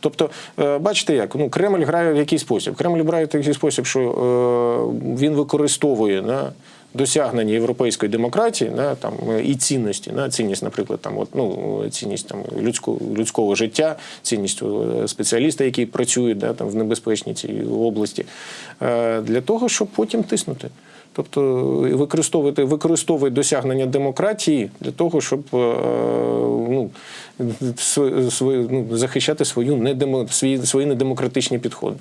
Тобто, е, бачите, як ну Кремль грає в який спосіб? Кремль грає в такий спосіб, що е, він використовує да, досягнення європейської демократії, да, там е, і цінності, да, цінність, наприклад, там от ну цінність там людського людського життя, цінність спеціаліста, який працює да, там в небезпечній цій області, для того, щоб потім тиснути. Тобто використовувати використовує досягнення демократії для того, щоб свою, ну, захищати свою недемо, свої, свої недемократичні підходи.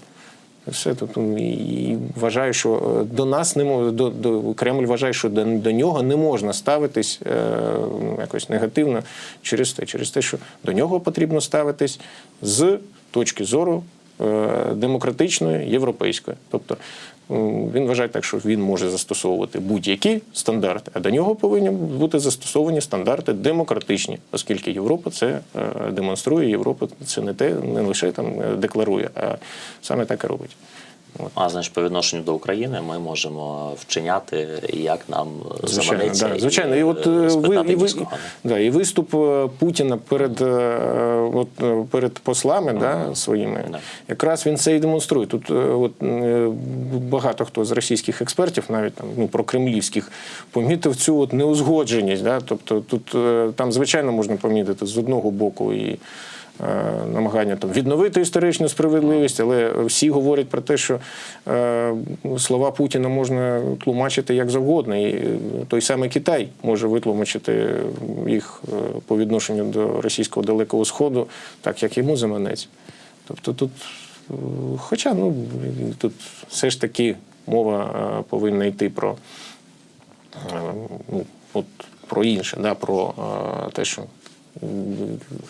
Все тут і вважаю, що е, до нас не мож, до, до Кремль вважає, що до, до нього не можна ставитись е, ну, якось негативно через те, через те, що до нього потрібно ставитись з точки зору е, демократичної, європейської. Тобто він вважає так, що він може застосовувати будь-які стандарти, а до нього повинні бути застосовані стандарти демократичні, оскільки Європа це е, демонструє, Європа це не те, не лише там е, декларує, а саме так і робить. А значить, по відношенню до України ми можемо вчиняти, як нам Звичайно, заманеться. да, звичайно. І от е, е, ви, і, ви, да, і виступ е, Путіна перед, от, перед послами да, своїми, Да. якраз він це і демонструє. Тут от, багато хто з російських експертів, навіть там, ну, про кремлівських, помітив цю от неузгодженість. Да? Тобто тут там, звичайно, можна помітити з одного боку і намагання там відновити історичну справедливість, але всі говорять про те, що е, слова Путіна можна тлумачити як завгодно. І е, той самий Китай може витлумачити їх е, по відношенню до російського далекого сходу, так як йому заманеться. Тобто тут, е, хоча ну тут все ж таки мова е, повинна йти про е, ну, от, про інше, да, про е, те, що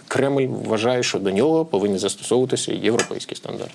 Кремль вважає, що до нього повинні застосовуватися європейські стандарти.